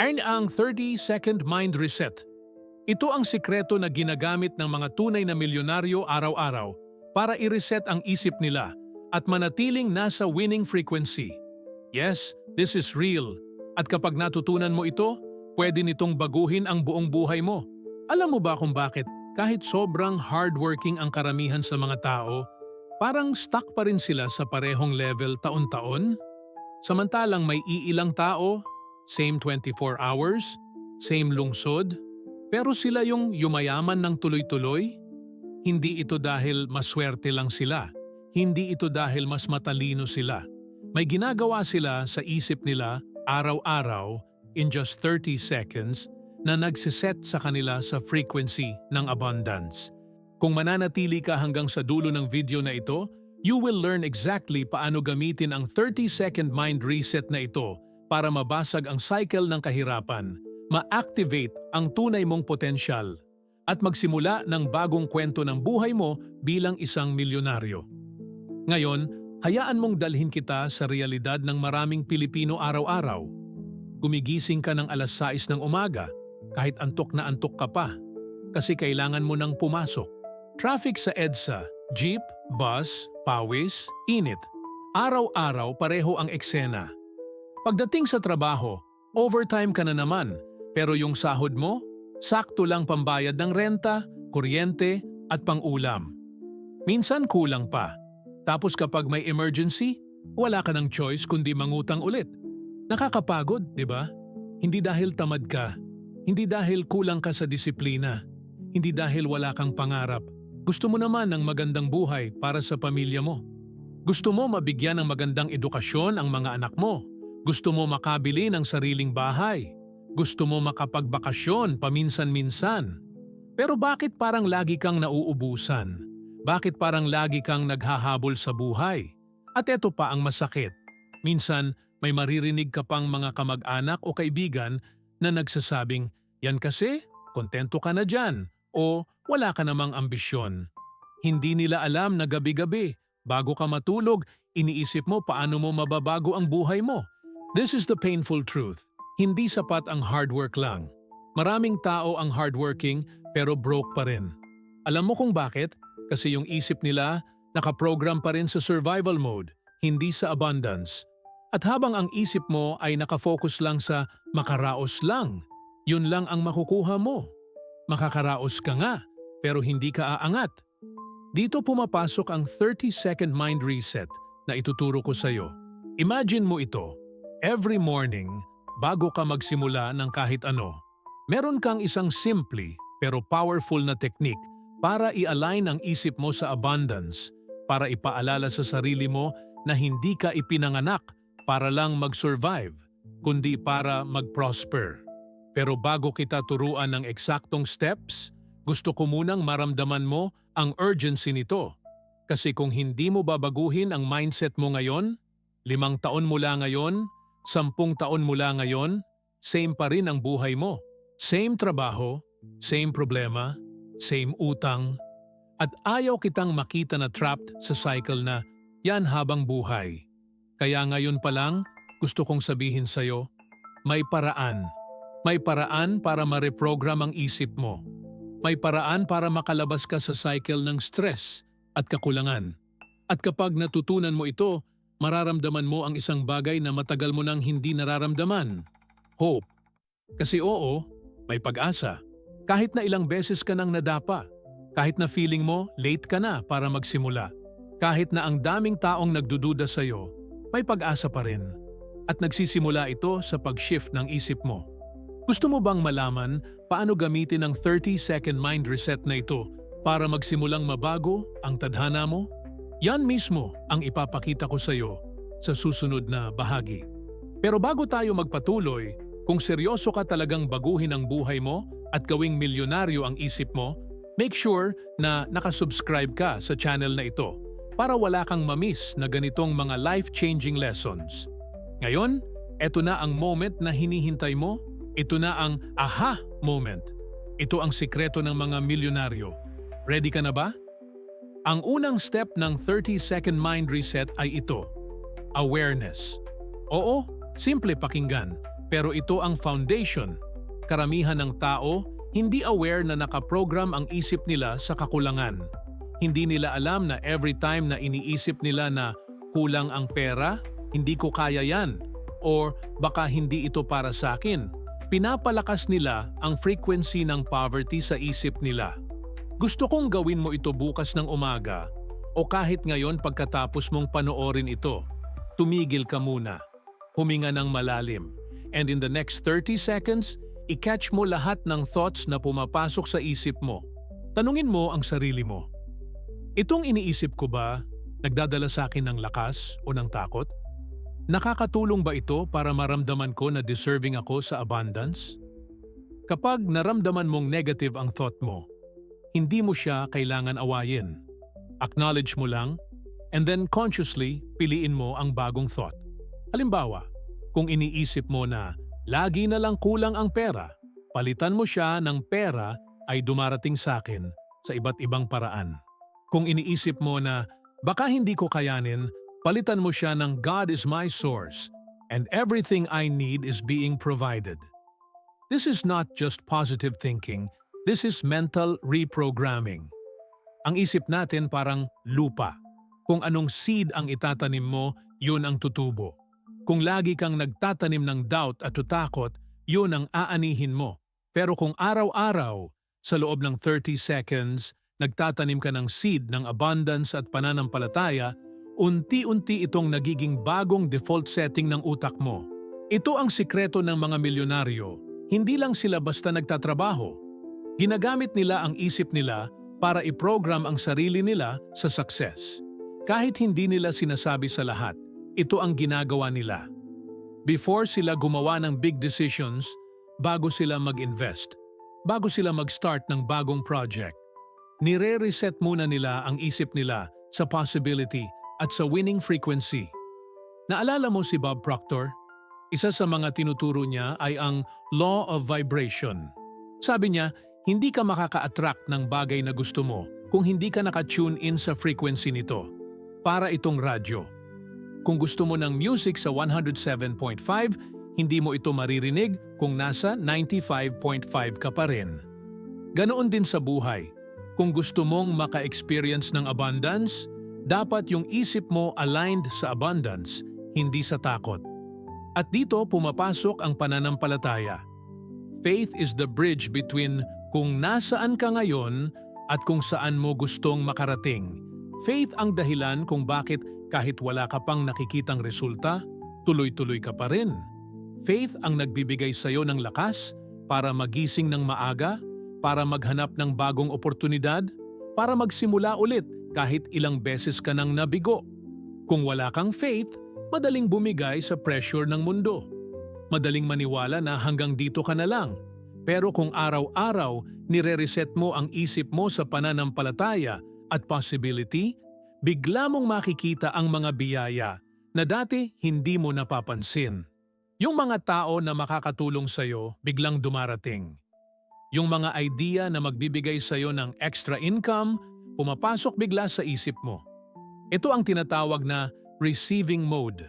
Earn ang 30-second mind reset. Ito ang sikreto na ginagamit ng mga tunay na milyonaryo araw-araw para i-reset ang isip nila at manatiling nasa winning frequency. Yes, this is real. At kapag natutunan mo ito, pwede nitong baguhin ang buong buhay mo. Alam mo ba kung bakit kahit sobrang hardworking ang karamihan sa mga tao, parang stuck pa rin sila sa parehong level taon-taon? Samantalang may iilang tao, same 24 hours, same lungsod, pero sila yung yumayaman ng tuloy-tuloy? Hindi ito dahil maswerte lang sila. Hindi ito dahil mas matalino sila. May ginagawa sila sa isip nila araw-araw in just 30 seconds na nagsiset sa kanila sa frequency ng abundance. Kung mananatili ka hanggang sa dulo ng video na ito, you will learn exactly paano gamitin ang 30-second mind reset na ito para mabasag ang cycle ng kahirapan, ma-activate ang tunay mong potensyal, at magsimula ng bagong kwento ng buhay mo bilang isang milyonaryo. Ngayon, hayaan mong dalhin kita sa realidad ng maraming Pilipino araw-araw. Gumigising ka ng alas 6 ng umaga, kahit antok na antok ka pa, kasi kailangan mo nang pumasok. Traffic sa EDSA, jeep, bus, pawis, init. Araw-araw pareho ang eksena. Pagdating sa trabaho, overtime ka na naman, pero yung sahod mo, sakto lang pambayad ng renta, kuryente, at pang-ulam. Minsan kulang pa. Tapos kapag may emergency, wala ka ng choice kundi mangutang ulit. Nakakapagod, di ba? Hindi dahil tamad ka, hindi dahil kulang ka sa disiplina, hindi dahil wala kang pangarap. Gusto mo naman ng magandang buhay para sa pamilya mo. Gusto mo mabigyan ng magandang edukasyon ang mga anak mo. Gusto mo makabili ng sariling bahay. Gusto mo makapagbakasyon paminsan-minsan. Pero bakit parang lagi kang nauubusan? Bakit parang lagi kang naghahabol sa buhay? At eto pa ang masakit. Minsan, may maririnig ka pang mga kamag-anak o kaibigan na nagsasabing, yan kasi, kontento ka na dyan, o wala ka namang ambisyon. Hindi nila alam na gabi-gabi, bago ka matulog, iniisip mo paano mo mababago ang buhay mo. This is the painful truth. Hindi sapat ang hard work lang. Maraming tao ang hardworking pero broke pa rin. Alam mo kung bakit? Kasi yung isip nila nakaprogram pa rin sa survival mode, hindi sa abundance. At habang ang isip mo ay nakafocus lang sa makaraos lang, yun lang ang makukuha mo. Makakaraos ka nga, pero hindi ka aangat. Dito pumapasok ang 30-second mind reset na ituturo ko sa'yo. Imagine mo ito. Every morning, bago ka magsimula ng kahit ano, meron kang isang simple pero powerful na technique para i-align ang isip mo sa abundance, para ipaalala sa sarili mo na hindi ka ipinanganak para lang mag-survive, kundi para mag-prosper. Pero bago kita turuan ng eksaktong steps, gusto ko munang maramdaman mo ang urgency nito. Kasi kung hindi mo babaguhin ang mindset mo ngayon, limang taon mula ngayon, sampung taon mula ngayon, same pa rin ang buhay mo. Same trabaho, same problema, same utang, at ayaw kitang makita na trapped sa cycle na yan habang buhay. Kaya ngayon pa lang, gusto kong sabihin sa'yo, may paraan. May paraan para ma-reprogram ang isip mo. May paraan para makalabas ka sa cycle ng stress at kakulangan. At kapag natutunan mo ito, mararamdaman mo ang isang bagay na matagal mo nang hindi nararamdaman. Hope. Kasi oo, may pag-asa. Kahit na ilang beses ka nang nadapa, kahit na feeling mo late ka na para magsimula, kahit na ang daming taong nagdududa sa iyo, may pag-asa pa rin. At nagsisimula ito sa pag-shift ng isip mo. Gusto mo bang malaman paano gamitin ang 30-second mind reset na ito para magsimulang mabago ang tadhana mo? Yan mismo ang ipapakita ko sa iyo sa susunod na bahagi. Pero bago tayo magpatuloy, kung seryoso ka talagang baguhin ang buhay mo at gawing milyonaryo ang isip mo, make sure na nakasubscribe ka sa channel na ito para wala kang mamiss na ganitong mga life-changing lessons. Ngayon, eto na ang moment na hinihintay mo. Ito na ang aha moment. Ito ang sikreto ng mga milyonaryo. Ready ka na ba? Ang unang step ng 30-second mind reset ay ito. Awareness. Oo, simple pakinggan, Pero ito ang foundation. Karamihan ng tao hindi aware na nakaprogram ang isip nila sa kakulangan. Hindi nila alam na every time na iniisip nila na kulang ang pera, hindi ko kaya yan, or baka hindi ito para sa akin, pinapalakas nila ang frequency ng poverty sa isip nila. Gusto kong gawin mo ito bukas ng umaga o kahit ngayon pagkatapos mong panoorin ito. Tumigil ka muna. Huminga ng malalim. And in the next 30 seconds, i-catch mo lahat ng thoughts na pumapasok sa isip mo. Tanungin mo ang sarili mo. Itong iniisip ko ba nagdadala sa akin ng lakas o ng takot? Nakakatulong ba ito para maramdaman ko na deserving ako sa abundance? Kapag naramdaman mong negative ang thought mo, hindi mo siya kailangan awayin. Acknowledge mo lang, and then consciously piliin mo ang bagong thought. Halimbawa, kung iniisip mo na lagi na lang kulang ang pera, palitan mo siya ng pera ay dumarating sa akin sa iba't ibang paraan. Kung iniisip mo na baka hindi ko kayanin, palitan mo siya ng God is my source and everything I need is being provided. This is not just positive thinking, this is mental reprogramming. Ang isip natin parang lupa. Kung anong seed ang itatanim mo, yun ang tutubo. Kung lagi kang nagtatanim ng doubt at takot, yun ang aanihin mo. Pero kung araw-araw, sa loob ng 30 seconds, nagtatanim ka ng seed ng abundance at pananampalataya, unti-unti itong nagiging bagong default setting ng utak mo. Ito ang sikreto ng mga milyonaryo. Hindi lang sila basta nagtatrabaho. Ginagamit nila ang isip nila para i-program ang sarili nila sa success. Kahit hindi nila sinasabi sa lahat, ito ang ginagawa nila. Before sila gumawa ng big decisions, bago sila mag-invest, bago sila mag-start ng bagong project, nire-reset muna nila ang isip nila sa possibility at sa winning frequency. Naalala mo si Bob Proctor? Isa sa mga tinuturo niya ay ang Law of Vibration. Sabi niya, hindi ka makaka-attract ng bagay na gusto mo kung hindi ka naka-tune in sa frequency nito. Para itong radyo. Kung gusto mo ng music sa 107.5, hindi mo ito maririnig kung nasa 95.5 ka pa rin. Ganoon din sa buhay. Kung gusto mong maka-experience ng abundance, dapat yung isip mo aligned sa abundance, hindi sa takot. At dito pumapasok ang pananampalataya. Faith is the bridge between kung nasaan ka ngayon at kung saan mo gustong makarating. Faith ang dahilan kung bakit kahit wala ka pang nakikitang resulta, tuloy-tuloy ka pa rin. Faith ang nagbibigay sa iyo ng lakas para magising ng maaga, para maghanap ng bagong oportunidad, para magsimula ulit kahit ilang beses ka nang nabigo. Kung wala kang faith, madaling bumigay sa pressure ng mundo. Madaling maniwala na hanggang dito ka na lang pero kung araw-araw nire-reset mo ang isip mo sa pananampalataya at possibility, bigla mong makikita ang mga biyaya na dati hindi mo napapansin. Yung mga tao na makakatulong sa'yo biglang dumarating. Yung mga idea na magbibigay sa'yo ng extra income, pumapasok bigla sa isip mo. Ito ang tinatawag na receiving mode.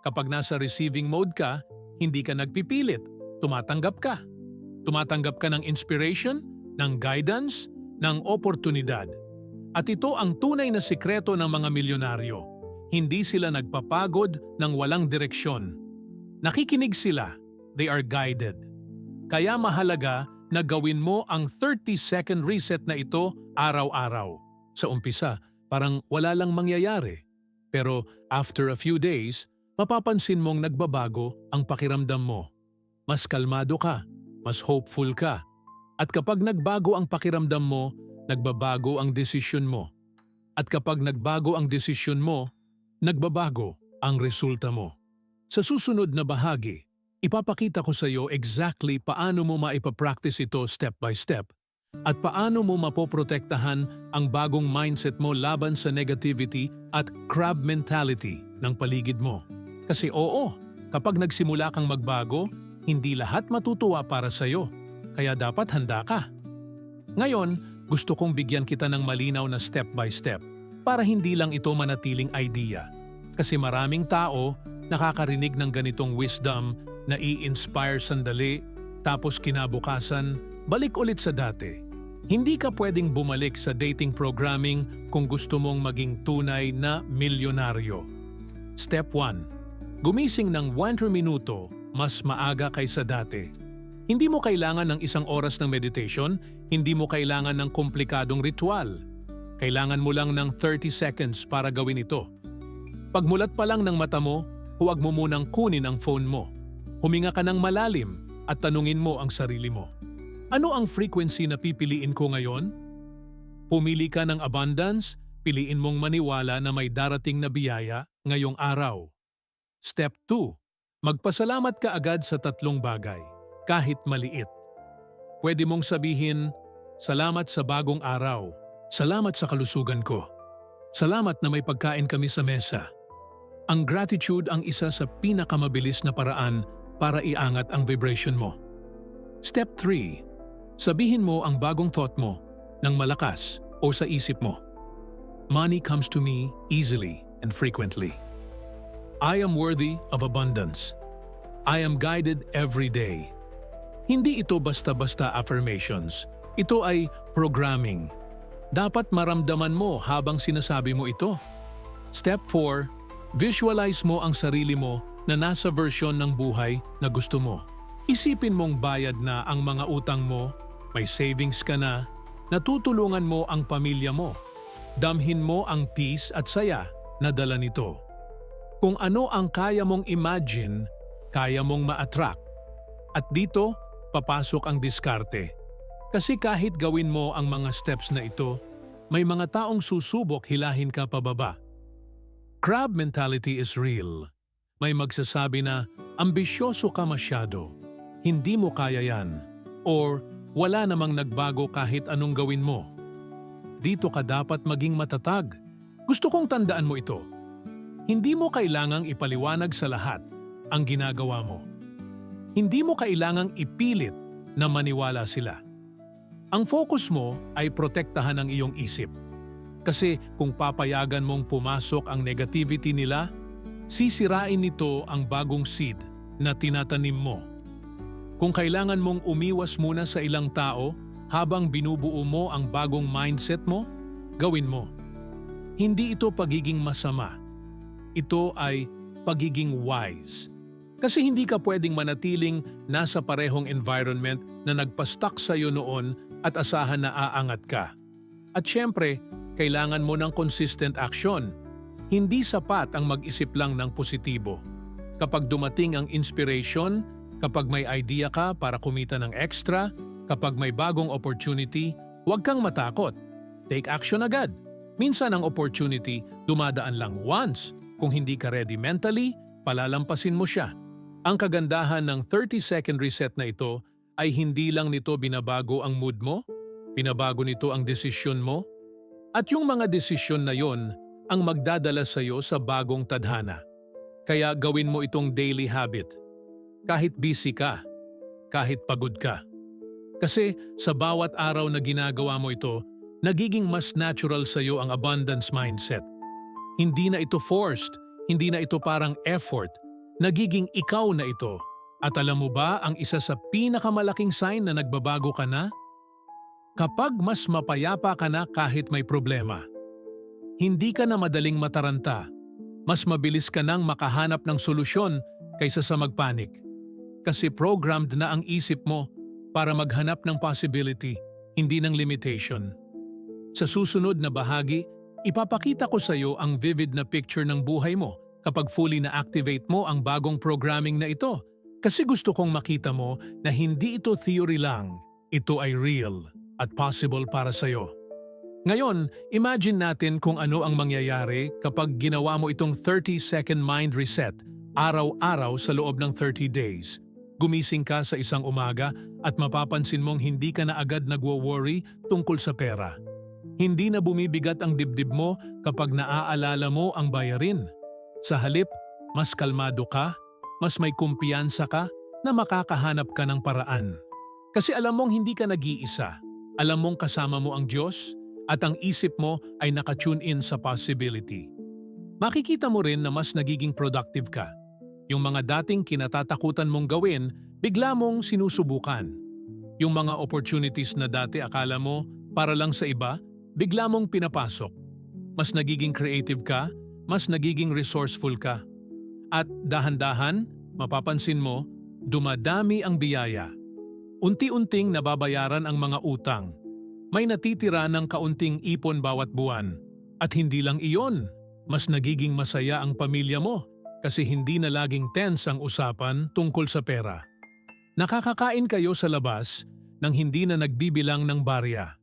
Kapag nasa receiving mode ka, hindi ka nagpipilit, tumatanggap ka. Tumatanggap ka ng inspiration, ng guidance, ng oportunidad. At ito ang tunay na sikreto ng mga milyonaryo. Hindi sila nagpapagod ng walang direksyon. Nakikinig sila, they are guided. Kaya mahalaga na gawin mo ang 30-second reset na ito araw-araw. Sa umpisa, parang wala lang mangyayari. Pero after a few days, mapapansin mong nagbabago ang pakiramdam mo. Mas kalmado ka, mas hopeful ka. At kapag nagbago ang pakiramdam mo, nagbabago ang desisyon mo. At kapag nagbago ang desisyon mo, nagbabago ang resulta mo. Sa susunod na bahagi, ipapakita ko sa iyo exactly paano mo maipapractice ito step by step at paano mo mapoprotektahan ang bagong mindset mo laban sa negativity at crab mentality ng paligid mo. Kasi oo, kapag nagsimula kang magbago, hindi lahat matutuwa para sa iyo, kaya dapat handa ka. Ngayon, gusto kong bigyan kita ng malinaw na step by step para hindi lang ito manatiling idea. Kasi maraming tao nakakarinig ng ganitong wisdom nai-inspire sandali, tapos kinabukasan, balik ulit sa dati. Hindi ka pwedeng bumalik sa dating programming kung gusto mong maging tunay na milyonaryo. Step 1. Gumising ng 1 minuto mas maaga kaysa dati. Hindi mo kailangan ng isang oras ng meditation, hindi mo kailangan ng komplikadong ritual. Kailangan mo lang ng 30 seconds para gawin ito. Pagmulat pa lang ng mata mo, huwag mo munang kunin ang phone mo. Huminga ka ng malalim at tanungin mo ang sarili mo. Ano ang frequency na pipiliin ko ngayon? Pumili ka ng abundance, piliin mong maniwala na may darating na biyaya ngayong araw. Step 2. Magpasalamat ka agad sa tatlong bagay, kahit maliit. Pwede mong sabihin, Salamat sa bagong araw. Salamat sa kalusugan ko. Salamat na may pagkain kami sa mesa. Ang gratitude ang isa sa pinakamabilis na paraan para iangat ang vibration mo. Step 3. Sabihin mo ang bagong thought mo ng malakas o sa isip mo. Money comes to me easily and frequently. I am worthy of abundance. I am guided every day. Hindi ito basta-basta affirmations. Ito ay programming. Dapat maramdaman mo habang sinasabi mo ito. Step 4. Visualize mo ang sarili mo na nasa version ng buhay na gusto mo. Isipin mong bayad na ang mga utang mo, may savings ka na, natutulungan mo ang pamilya mo. Damhin mo ang peace at saya na dala nito. Kung ano ang kaya mong imagine, kaya mong ma-attract. At dito, papasok ang diskarte. Kasi kahit gawin mo ang mga steps na ito, may mga taong susubok hilahin ka pababa. Crab mentality is real. May magsasabi na, ambisyoso ka masyado, hindi mo kaya yan, or wala namang nagbago kahit anong gawin mo. Dito ka dapat maging matatag. Gusto kong tandaan mo ito. Hindi mo kailangang ipaliwanag sa lahat ang ginagawa mo. Hindi mo kailangang ipilit na maniwala sila. Ang focus mo ay protektahan ang iyong isip. Kasi kung papayagan mong pumasok ang negativity nila, sisirain nito ang bagong seed na tinatanim mo. Kung kailangan mong umiwas muna sa ilang tao habang binubuo mo ang bagong mindset mo, gawin mo. Hindi ito pagiging masama. Ito ay pagiging wise. Kasi hindi ka pwedeng manatiling nasa parehong environment na nagpa-stuck sa iyo noon at asahan na aangat ka. At syempre, kailangan mo ng consistent action. Hindi sapat ang mag-isip lang ng positibo. Kapag dumating ang inspiration, kapag may idea ka para kumita ng extra, kapag may bagong opportunity, huwag kang matakot. Take action agad. Minsan ang opportunity dumadaan lang once. Kung hindi ka ready mentally, palalampasin mo siya. Ang kagandahan ng 30-second reset na ito ay hindi lang nito binabago ang mood mo, binabago nito ang desisyon mo, at yung mga desisyon na yon ang magdadala sa iyo sa bagong tadhana. Kaya gawin mo itong daily habit. Kahit busy ka, kahit pagod ka. Kasi sa bawat araw na ginagawa mo ito, nagiging mas natural sa iyo ang abundance mindset. Hindi na ito forced, hindi na ito parang effort, nagiging ikaw na ito. At alam mo ba ang isa sa pinakamalaking sign na nagbabago ka na? Kapag mas mapayapa ka na kahit may problema. Hindi ka na madaling mataranta. Mas mabilis ka nang makahanap ng solusyon kaysa sa magpanik. Kasi programmed na ang isip mo para maghanap ng possibility, hindi ng limitation. Sa susunod na bahagi, ipapakita ko sa iyo ang vivid na picture ng buhay mo kapag fully na-activate mo ang bagong programming na ito. Kasi gusto kong makita mo na hindi ito theory lang, ito ay real at possible para sa iyo. Ngayon, imagine natin kung ano ang mangyayari kapag ginawa mo itong 30-second mind reset araw-araw sa loob ng 30 days. Gumising ka sa isang umaga at mapapansin mong hindi ka na agad nagwo-worry tungkol sa pera. Hindi na bumibigat ang dibdib mo kapag naaalala mo ang bayarin. Sa halip, mas kalmado ka, mas may kumpiyansa ka na makakahanap ka ng paraan. Kasi alam mong hindi ka nag-iisa. Alam mong kasama mo ang Diyos at ang isip mo ay nakatune in sa possibility. Makikita mo rin na mas nagiging productive ka. Yung mga dating kinatatakutan mong gawin, bigla mong sinusubukan. Yung mga opportunities na dati akala mo para lang sa iba, bigla mong pinapasok. Mas nagiging creative ka, mas nagiging resourceful ka. At dahan-dahan, mapapansin mo, dumadami ang biyaya. Unti-unting nababayaran ang mga utang. May natitira ng kaunting ipon bawat buwan. At hindi lang iyon, mas nagiging masaya ang pamilya mo kasi hindi na laging tense ang usapan tungkol sa pera. Nakakakain kayo sa labas nang hindi na nagbibilang ng barya.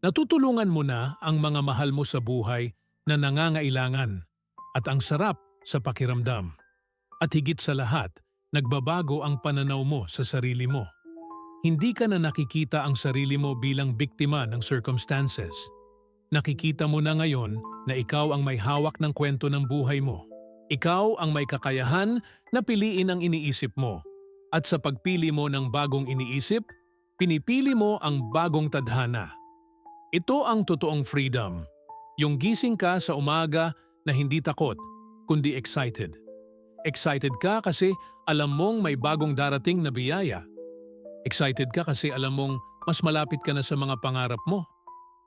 Natutulungan mo na ang mga mahal mo sa buhay na nangangailangan at ang sarap sa pakiramdam. At higit sa lahat, nagbabago ang pananaw mo sa sarili mo. Hindi ka na nakikita ang sarili mo bilang biktima ng circumstances. Nakikita mo na ngayon na ikaw ang may hawak ng kwento ng buhay mo. Ikaw ang may kakayahan na piliin ang iniisip mo. At sa pagpili mo ng bagong iniisip, pinipili mo ang bagong tadhana. Ito ang totoong freedom. Yung gising ka sa umaga na hindi takot, kundi excited. Excited ka kasi alam mong may bagong darating na biyaya. Excited ka kasi alam mong mas malapit ka na sa mga pangarap mo.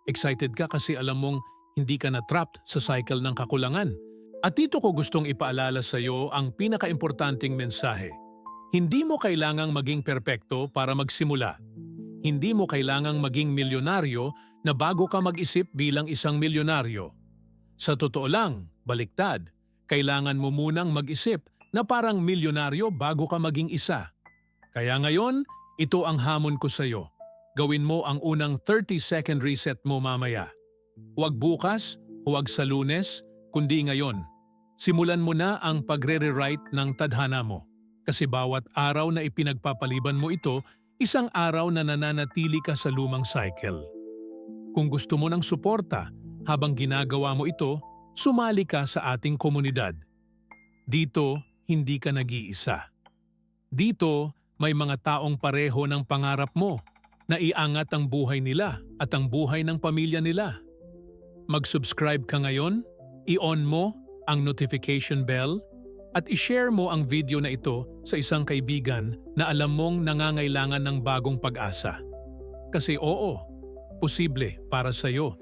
Excited ka kasi alam mong hindi ka na trapped sa cycle ng kakulangan. At dito ko gustong ipaalala sa iyo ang pinakaimportanting mensahe. Hindi mo kailangang maging perpekto para magsimula. Hindi mo kailangang maging milyonaryo na bago ka mag-isip bilang isang milyonaryo. Sa totoo lang, baliktad, kailangan mo munang mag-isip na parang milyonaryo bago ka maging isa. Kaya ngayon, ito ang hamon ko sa iyo. Gawin mo ang unang 30-second reset mo mamaya. Huwag bukas, huwag sa lunes, kundi ngayon. Simulan mo na ang pagre-rewrite ng tadhana mo. Kasi bawat araw na ipinagpapaliban mo ito, isang araw na nananatili ka sa lumang cycle. Kung gusto mo ng suporta habang ginagawa mo ito, sumali ka sa ating komunidad. Dito, hindi ka nag-iisa. Dito, may mga taong pareho ng pangarap mo na iangat ang buhay nila at ang buhay ng pamilya nila. Mag-subscribe ka ngayon, i-on mo ang notification bell at i-share mo ang video na ito sa isang kaibigan na alam mong nangangailangan ng bagong pag-asa. Kasi oo, posible para sa iyo.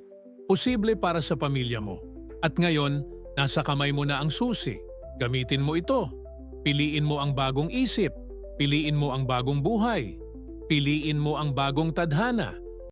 Posible para sa pamilya mo. At ngayon, nasa kamay mo na ang susi. Gamitin mo ito. Piliin mo ang bagong isip. Piliin mo ang bagong buhay. Piliin mo ang bagong tadhana